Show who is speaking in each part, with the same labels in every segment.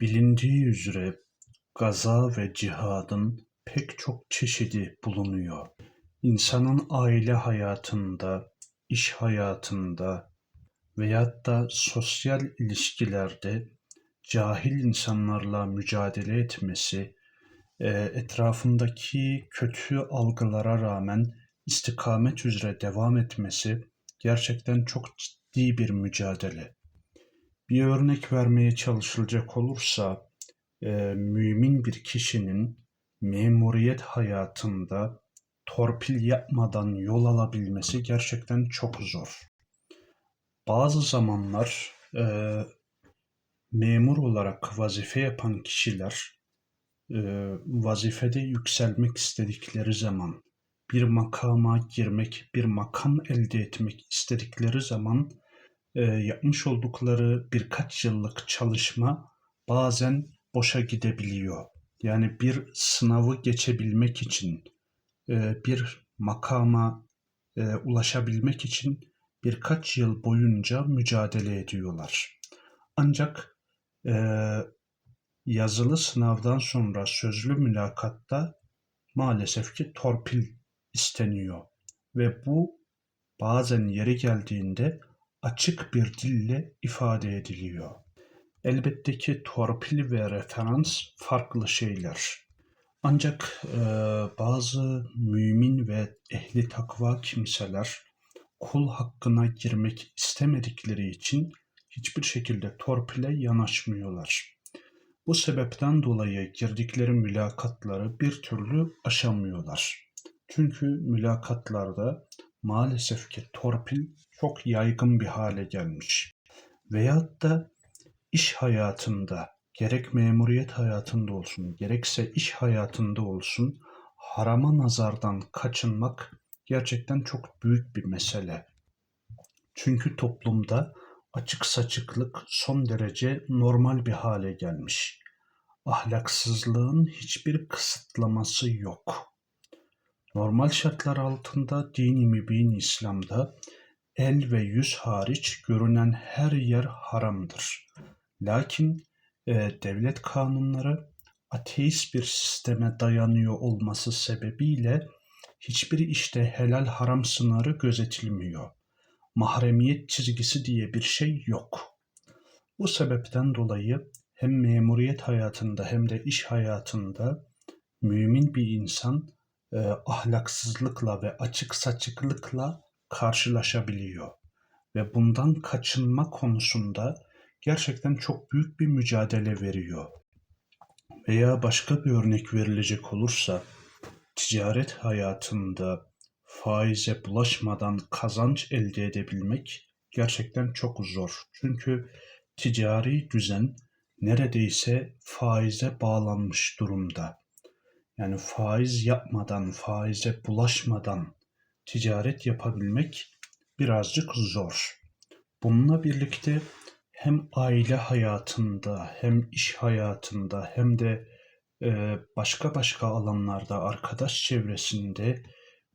Speaker 1: Bilindiği üzere gaza ve cihadın pek çok çeşidi bulunuyor. İnsanın aile hayatında, iş hayatında veyahut da sosyal ilişkilerde cahil insanlarla mücadele etmesi, e, etrafındaki kötü algılara rağmen istikamet üzere devam etmesi gerçekten çok ciddi bir mücadele. Bir örnek vermeye çalışılacak olursa, e, mümin bir kişinin memuriyet hayatında torpil yapmadan yol alabilmesi gerçekten çok zor. Bazı zamanlar e, memur olarak vazife yapan kişiler e, vazifede yükselmek istedikleri zaman, bir makama girmek, bir makam elde etmek istedikleri zaman e, yapmış oldukları birkaç yıllık çalışma bazen boşa gidebiliyor. Yani bir sınavı geçebilmek için, e, bir makama e, ulaşabilmek için birkaç yıl boyunca mücadele ediyorlar. Ancak e, yazılı sınavdan sonra sözlü mülakatta maalesef ki torpil isteniyor ve bu bazen yeri geldiğinde açık bir dille ifade ediliyor. Elbette ki torpil ve referans farklı şeyler. Ancak e, bazı mümin ve ehli takva kimseler kul hakkına girmek istemedikleri için hiçbir şekilde torpile yanaşmıyorlar. Bu sebepten dolayı girdikleri mülakatları bir türlü aşamıyorlar. Çünkü mülakatlarda maalesef ki torpil çok yaygın bir hale gelmiş. Veyahut da iş hayatında gerek memuriyet hayatında olsun gerekse iş hayatında olsun harama nazardan kaçınmak gerçekten çok büyük bir mesele. Çünkü toplumda açık saçıklık son derece normal bir hale gelmiş. Ahlaksızlığın hiçbir kısıtlaması yok. Normal şartlar altında dini mübin İslam'da el ve yüz hariç görünen her yer haramdır. Lakin e, devlet kanunları ateist bir sisteme dayanıyor olması sebebiyle hiçbir işte helal haram sınırı gözetilmiyor. Mahremiyet çizgisi diye bir şey yok. Bu sebepten dolayı hem memuriyet hayatında hem de iş hayatında mümin bir insan e, ahlaksızlıkla ve açık saçıklıkla karşılaşabiliyor. Ve bundan kaçınma konusunda gerçekten çok büyük bir mücadele veriyor. Veya başka bir örnek verilecek olursa ticaret hayatında faize bulaşmadan kazanç elde edebilmek gerçekten çok zor. Çünkü ticari düzen neredeyse faize bağlanmış durumda. Yani faiz yapmadan, faize bulaşmadan ticaret yapabilmek birazcık zor. Bununla birlikte hem aile hayatında, hem iş hayatında, hem de e, başka başka alanlarda arkadaş çevresinde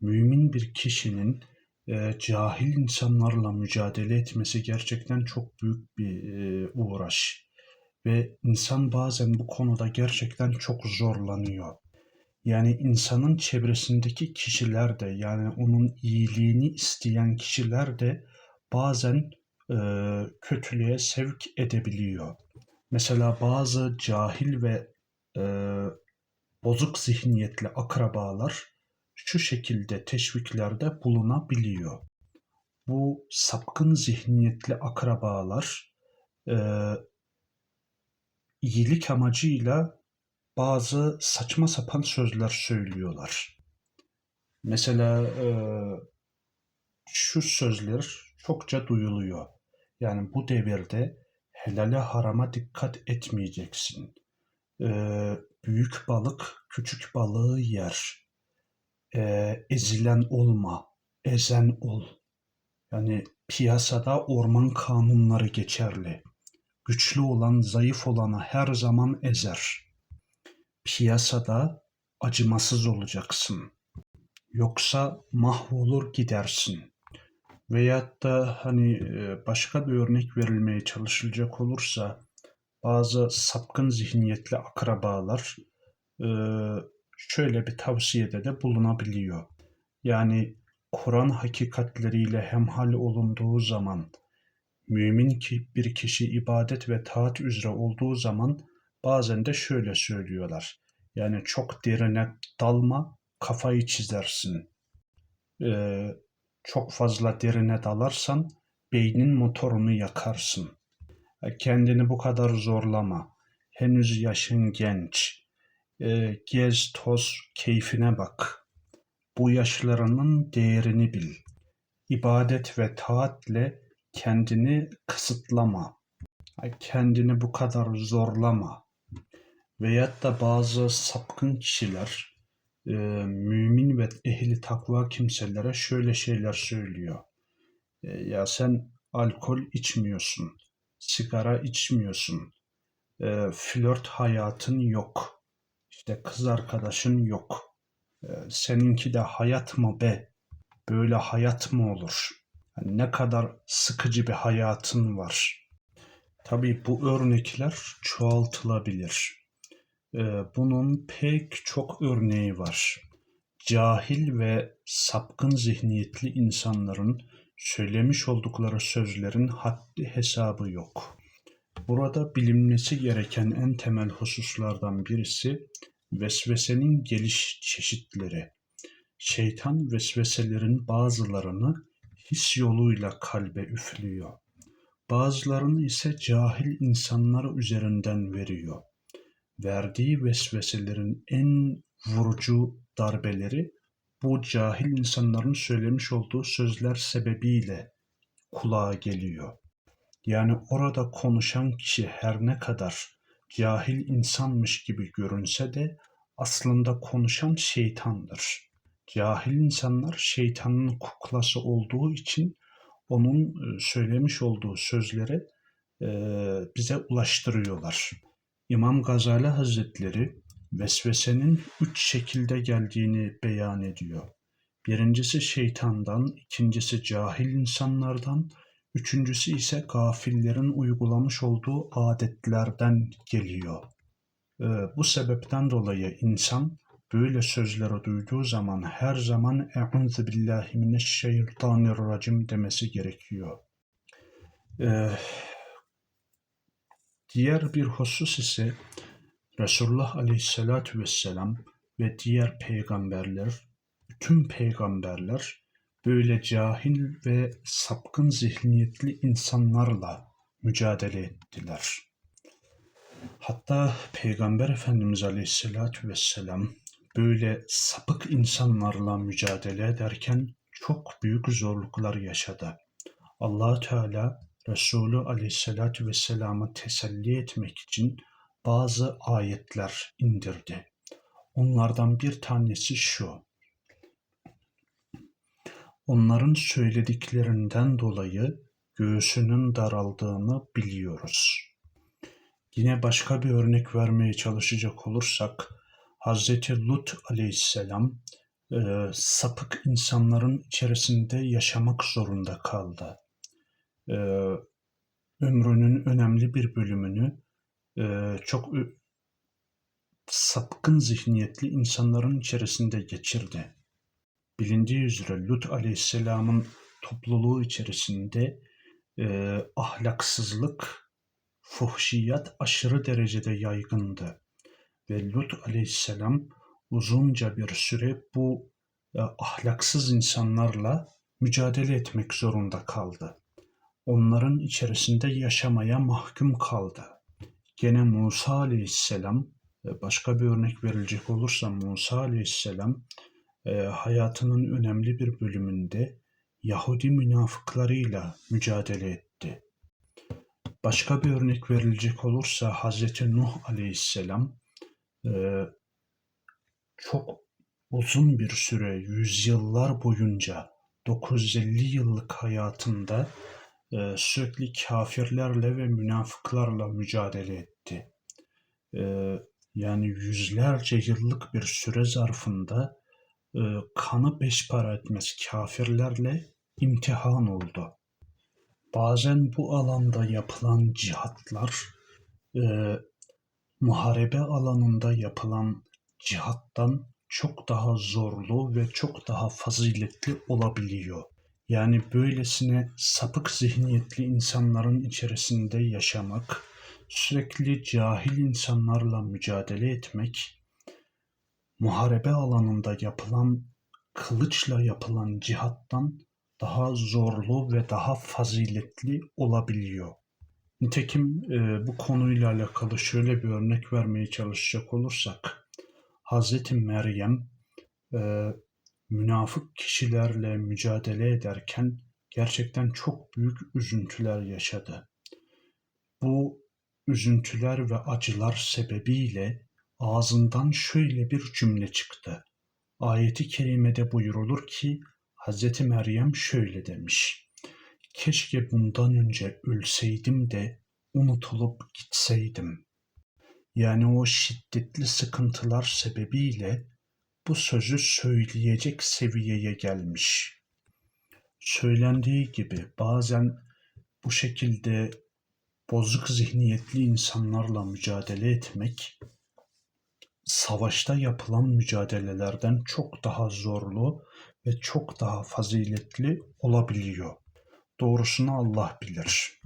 Speaker 1: mümin bir kişinin e, cahil insanlarla mücadele etmesi gerçekten çok büyük bir e, uğraş ve insan bazen bu konuda gerçekten çok zorlanıyor. Yani insanın çevresindeki kişiler de yani onun iyiliğini isteyen kişiler de bazen e, kötülüğe sevk edebiliyor. Mesela bazı cahil ve e, bozuk zihniyetli akrabalar şu şekilde teşviklerde bulunabiliyor. Bu sapkın zihniyetli akrabalar e, iyilik amacıyla bazı saçma sapan sözler söylüyorlar. Mesela e, şu sözler çokça duyuluyor. Yani bu devirde helale harama dikkat etmeyeceksin. E, büyük balık küçük balığı yer. E, ezilen olma, ezen ol. Yani piyasada orman kanunları geçerli. Güçlü olan zayıf olanı her zaman ezer piyasada acımasız olacaksın. Yoksa mahvolur gidersin. Veyahut da hani e, başka bir örnek verilmeye çalışılacak olursa bazı sapkın zihniyetli akrabalar e, şöyle bir tavsiyede de bulunabiliyor. Yani Kur'an hakikatleriyle hemhal olunduğu zaman, mümin ki bir kişi ibadet ve taat üzere olduğu zaman bazen de şöyle söylüyorlar. Yani çok derine dalma, kafayı çizersin. Ee, çok fazla derine dalarsan beynin motorunu yakarsın. Kendini bu kadar zorlama. Henüz yaşın genç. Ee, gez, toz, keyfine bak. Bu yaşlarının değerini bil. İbadet ve taatle kendini kısıtlama. Kendini bu kadar zorlama. Veyahut da bazı sapkın kişiler e, mümin ve ehli takva kimselere şöyle şeyler söylüyor. E, ya sen alkol içmiyorsun, sigara içmiyorsun, e, flört hayatın yok, işte kız arkadaşın yok. E, seninki de hayat mı be? Böyle hayat mı olur? Yani ne kadar sıkıcı bir hayatın var. Tabii bu örnekler çoğaltılabilir. Ee, bunun pek çok örneği var. Cahil ve sapkın zihniyetli insanların söylemiş oldukları sözlerin haddi hesabı yok. Burada bilinmesi gereken en temel hususlardan birisi vesvesenin geliş çeşitleri. Şeytan vesveselerin bazılarını his yoluyla kalbe üflüyor. Bazılarını ise cahil insanlar üzerinden veriyor verdiği vesveselerin en vurucu darbeleri bu cahil insanların söylemiş olduğu sözler sebebiyle kulağa geliyor. Yani orada konuşan kişi her ne kadar cahil insanmış gibi görünse de aslında konuşan şeytandır. Cahil insanlar şeytanın kuklası olduğu için onun e, söylemiş olduğu sözleri e, bize ulaştırıyorlar. İmam Gazali Hazretleri vesvesenin üç şekilde geldiğini beyan ediyor. Birincisi şeytandan, ikincisi cahil insanlardan, üçüncüsü ise gafillerin uygulamış olduğu adetlerden geliyor. Ee, bu sebepten dolayı insan böyle sözleri duyduğu zaman her zaman "Eûzu billahi mineşşeytanirracim" demesi gerekiyor. Ee, Diğer bir husus ise Resulullah Aleyhisselatü Vesselam ve diğer peygamberler, bütün peygamberler böyle cahil ve sapkın zihniyetli insanlarla mücadele ettiler. Hatta Peygamber Efendimiz Aleyhisselatü Vesselam böyle sapık insanlarla mücadele ederken çok büyük zorluklar yaşadı. allah Teala Resulü Aleyhisselatü Vesselam'ı teselli etmek için bazı ayetler indirdi. Onlardan bir tanesi şu. Onların söylediklerinden dolayı göğsünün daraldığını biliyoruz. Yine başka bir örnek vermeye çalışacak olursak Hz. Lut aleyhisselam e, sapık insanların içerisinde yaşamak zorunda kaldı e, ömrünün önemli bir bölümünü e, çok sapkın zihniyetli insanların içerisinde geçirdi. Bilindiği üzere Lut Aleyhisselam'ın topluluğu içerisinde e, ahlaksızlık, fuhşiyat aşırı derecede yaygındı. Ve Lut Aleyhisselam uzunca bir süre bu e, ahlaksız insanlarla mücadele etmek zorunda kaldı onların içerisinde yaşamaya mahkum kaldı. Gene Musa aleyhisselam, e, başka bir örnek verilecek olursa Musa aleyhisselam e, hayatının önemli bir bölümünde Yahudi münafıklarıyla mücadele etti. Başka bir örnek verilecek olursa Hazreti Nuh aleyhisselam e, çok uzun bir süre, yüzyıllar boyunca 950 yıllık hayatında sürekli kafirlerle ve münafıklarla mücadele etti. E, yani yüzlerce yıllık bir süre zarfında e, kanı beş para etmez kafirlerle imtihan oldu. Bazen bu alanda yapılan cihatlar muharebe alanında yapılan cihattan çok daha zorlu ve çok daha faziletli olabiliyor. Yani böylesine sapık zihniyetli insanların içerisinde yaşamak, sürekli cahil insanlarla mücadele etmek, muharebe alanında yapılan, kılıçla yapılan cihattan daha zorlu ve daha faziletli olabiliyor. Nitekim e, bu konuyla alakalı şöyle bir örnek vermeye çalışacak olursak, Hazreti Meryem e, münafık kişilerle mücadele ederken gerçekten çok büyük üzüntüler yaşadı. Bu üzüntüler ve acılar sebebiyle ağzından şöyle bir cümle çıktı. Ayeti kerimede buyurulur ki Hz. Meryem şöyle demiş. Keşke bundan önce ölseydim de unutulup gitseydim. Yani o şiddetli sıkıntılar sebebiyle bu sözü söyleyecek seviyeye gelmiş. Söylendiği gibi bazen bu şekilde bozuk zihniyetli insanlarla mücadele etmek savaşta yapılan mücadelelerden çok daha zorlu ve çok daha faziletli olabiliyor. Doğrusunu Allah bilir.